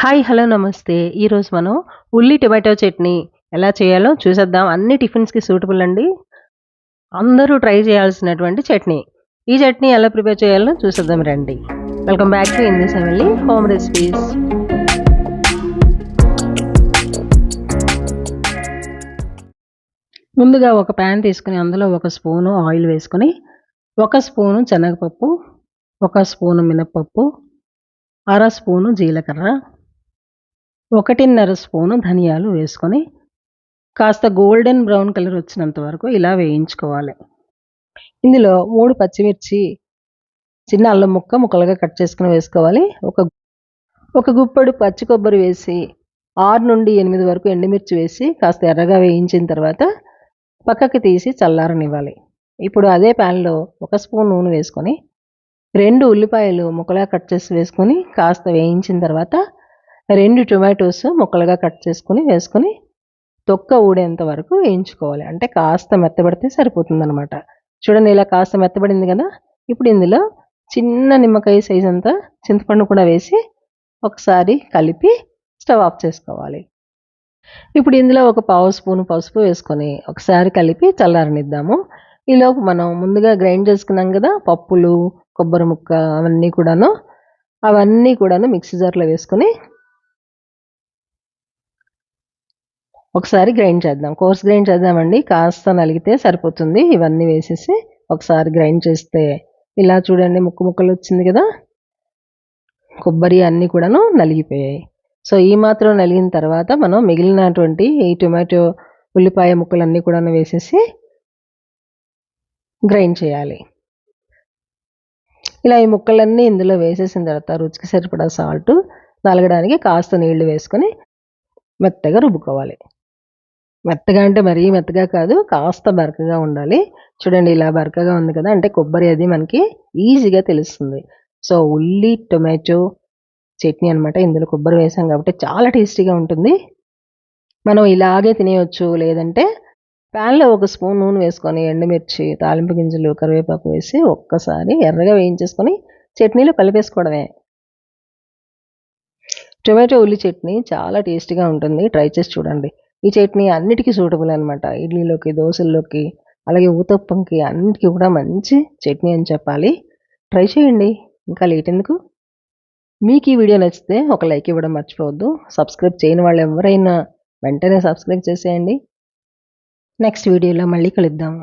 Hi hello నమస్తే. ఈరోజు మనం ఉల్లి టొమాటో చట్నీ ఎలా చేయాలో చూసేద్దాం. అన్ని టిఫిన్స్కి సూటబుల్ అండి. అందరూ ట్రై చేయాల్సినటువంటి చట్నీ. ఈ చట్నీ ఎలా ప్రిపేర్ చేయాలో చూసేద్దాం రండి. Welcome back to Indhi family home recipes. ముందుగా ఒక ప్యాన్ తీసుకుని అందులో ఒక స్పూను ఆయిల్ వేసుకొని ఒక స్పూను శనగపప్పు ఒక స్పూను మినప్పప్పు అర స్పూను జీలకర్ర ఒకటిన్నర స్పూను ధనియాలు వేసుకొని కాస్త గోల్డెన్ బ్రౌన్ కలర్ వచ్చినంత వరకు ఇలా వేయించుకోవాలి. ఇందులో మూడు పచ్చిమిర్చి చిన్న అల్లం ముక్క ముక్కలుగా కట్ చేసుకుని వేసుకోవాలి. ఒక ఒక గుప్పడు పచ్చి కొబ్బరి వేసి ఆరు నుండి ఎనిమిది వరకు ఎండుమిర్చి వేసి కాస్త ఎర్రగా వేయించిన తర్వాత పక్కకి తీసి చల్లారనివ్వాలి. ఇప్పుడు అదే ప్యాన్లో ఒక స్పూన్ నూనె వేసుకొని రెండు ఉల్లిపాయలు ముక్కలా కట్ చేసి వేసుకొని కాస్త వేయించిన తర్వాత రెండు టొమాటోస్ ముక్కలుగా కట్ చేసుకొని వేసుకొని తొక్క ఊడేంత వరకు వేయించుకోవాలి. అంటే కాస్త మెత్తబడితే సరిపోతుంది అనమాట చూడండి ఇలా కాస్త మెత్తబడింది కదా? ఇప్పుడు ఇందులో చిన్న నిమ్మకాయ సైజ్ అంతా చింతపండు కూడా వేసి ఒకసారి కలిపి స్టవ్ ఆఫ్ చేసుకోవాలి. ఇప్పుడు ఇందులో ఒక పావు స్పూన్ పసుపు వేసుకొని ఒకసారి కలిపి చల్లారనిద్దాము. ఈలోపు మనం ముందుగా గ్రైండ్ చేసుకున్నాం కదా? పప్పులు కొబ్బరి ముక్క అవన్నీ కూడాను అవన్నీ కూడాను మిక్సీ జార్లో వేసుకొని ఒకసారి గ్రైండ్ చేద్దాం. కోర్స్ గ్రైండ్ చేద్దామండి. కాస్త నలిగితే సరిపోతుంది. ఇవన్నీ వేసేసి ఒకసారి గ్రైండ్ చేస్తే ఇలా చూడండి ముక్కు ముక్కలు వచ్చింది కదా? కొబ్బరి అన్నీ కూడాను నలిగిపోయాయి. సో ఈ మాత్రం నలిగిన తర్వాత మనం మిగిలినటువంటి ఈ టొమాటో ఉల్లిపాయ ముక్కలన్నీ కూడా వేసేసి గ్రైండ్ చేయాలి. ఇలా ఈ ముక్కలన్నీ ఇందులో వేసేసిన తర్వాత రుచికి సరిపడా సాల్ట్ నలగడానికి కాస్త నీళ్ళు వేసుకొని మెత్తగా రుబ్బుకోవాలి. మెత్తగా అంటే మరీ మెత్తగా కాదు కాస్త బరకగా ఉండాలి. చూడండి ఇలా బరకగా ఉంది కదా అంటే కొబ్బరి అది మనకి ఈజీగా తెలుస్తుంది. సో ఉల్లి టొమాటో చట్నీ అనమాట ఇందులో కొబ్బరి వేసాం కాబట్టి చాలా టేస్టీగా ఉంటుంది. మనం ఇలాగే తినేయచ్చు లేదంటే ప్యాన్లో ఒక స్పూన్ నూనె వేసుకొని ఎండుమిర్చి తాలింపు గింజలు కరివేపాకు వేసి ఒక్కసారి ఎర్రగా వేయించేసుకొని చట్నీలో కలిపేసుకోవడమే. టొమాటో ఉల్లి చట్నీ చాలా టేస్టీగా ఉంటుంది. ట్రై చేసి చూడండి. ఈ చట్నీ అన్నిటికీ సూటబుల్ అనమాట ఇడ్లీలోకి దోశల్లోకి అలాగే ఊతప్పంకి అన్నిటికీ కూడా మంచి చట్నీ అని చెప్పాలి. ట్రై చేయండి. ఇంకా లేట్ ఎందుకు? మీకు ఈ వీడియో నచ్చితే ఒక లైక్ ఇవ్వడం మర్చిపోవద్దు. సబ్స్క్రైబ్ చేయని వాళ్ళు ఎవరైనా వెంటనే సబ్స్క్రైబ్ చేసేయండి. నెక్స్ట్ వీడియోలో మళ్ళీ కలుద్దాము